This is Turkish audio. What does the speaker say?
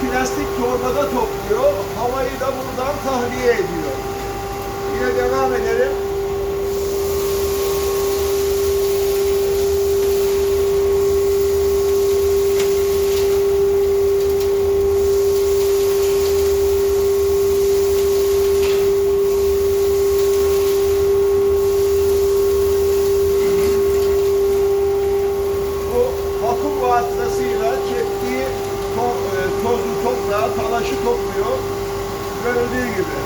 plastik torbada topluyor. Havayı da buradan tahliye ediyor. Yine devam edelim. Bu vakum vasıtasıyla çektiği talaşı topluyor. Görüldüğü gibi.